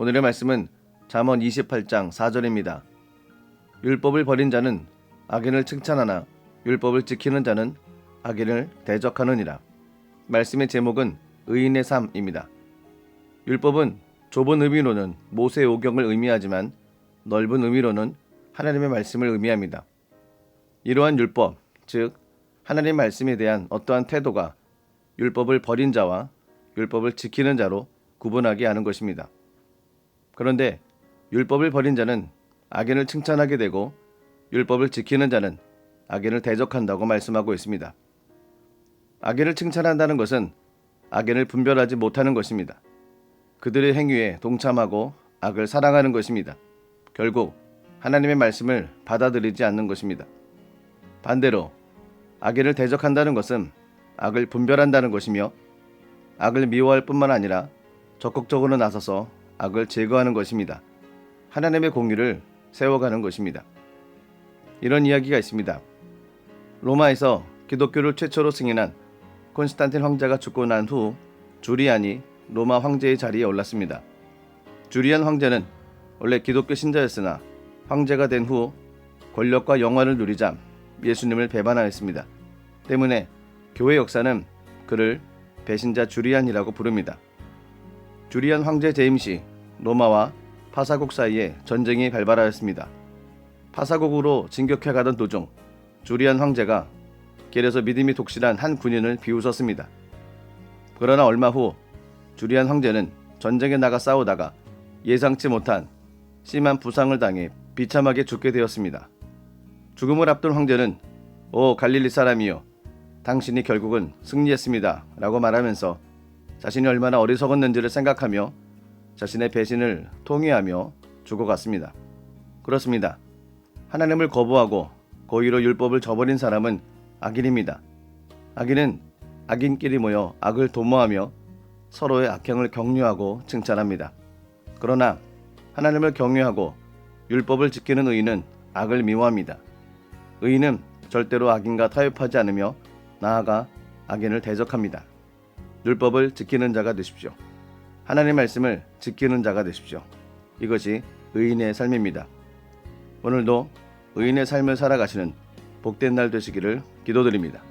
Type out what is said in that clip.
오늘의 말씀은 잠언 28장 4절입니다. 율법을 버린 자는 악인을 칭찬하나 율법을 지키는 자는 악인을 대적하느니라. 말씀의 제목은 의인의 삶입니다. 율법은 좁은 의미로는 모세 오경을 의미하지만 넓은 의미로는 하나님의 말씀을 의미합니다. 이러한 율법, 즉 하나님 말씀에 대한 어떠한 태도가 율법을 버린 자와 율법을 지키는 자로 구분하게 하는 것입니다. 그런데 율법을 버린 자는 악인을 칭찬하게 되고 율법을 지키는 자는 악인을 대적한다고 말씀하고 있습니다. 악인을 칭찬한다는 것은 악인을 분별하지 못하는 것입니다. 그들의 행위에 동참하고 악을 사랑하는 것입니다. 결국 하나님의 말씀을 받아들이지 않는 것입니다. 반대로 악인을 대적한다는 것은 악을 분별한다는 것이며 악을 미워할 뿐만 아니라 적극적으로 나서서 악을 제거하는 것입니다. 하나님의 공의를 세워가는 것입니다. 이런 이야기가 있습니다. 로마에서 기독교를 최초로 승인한 콘스탄틴 황제가 죽고 난 후 주리안이 로마 황제의 자리에 올랐습니다. 주리안 황제는 원래 기독교 신자였으나 황제가 된 후 권력과 영화를 누리자 예수님을 배반하였습니다. 때문에 교회 역사는 그를 배신자 주리안이라고 부릅니다. 주리안 황제 재임 시 로마와 파사국 사이에 전쟁이 발발하였습니다. 파사국으로 진격해 가던 도중 주리안 황제가 길에서 믿음이 독실한 한 군인을 비웃었습니다. 그러나 얼마 후 주리안 황제는 전쟁에 나가 싸우다가 예상치 못한 심한 부상을 당해 비참하게 죽게 되었습니다. 죽음을 앞둔 황제는 오 갈릴리 사람이여 당신이 결국은 승리했습니다 라고 말하면서 자신이 얼마나 어리석었는지를 생각하며 자신의 배신을 통회하며 죽어갔습니다. 그렇습니다. 하나님을 거부하고 고의로 율법을 저버린 사람은 악인입니다. 악인은 악인끼리 모여 악을 도모하며 서로의 악행을 격려하고 칭찬합니다. 그러나 하나님을 경외하고 율법을 지키는 의인은 악을 미워합니다. 의인은 절대로 악인과 타협하지 않으며 나아가 악인을 대적합니다. 율법을 지키는 자가 되십시오. 하나님 말씀을 지키는 자가 되십시오. 이것이 의인의 삶입니다. 오늘도 의인의 삶을 살아가시는 복된 날 되시기를 기도드립니다.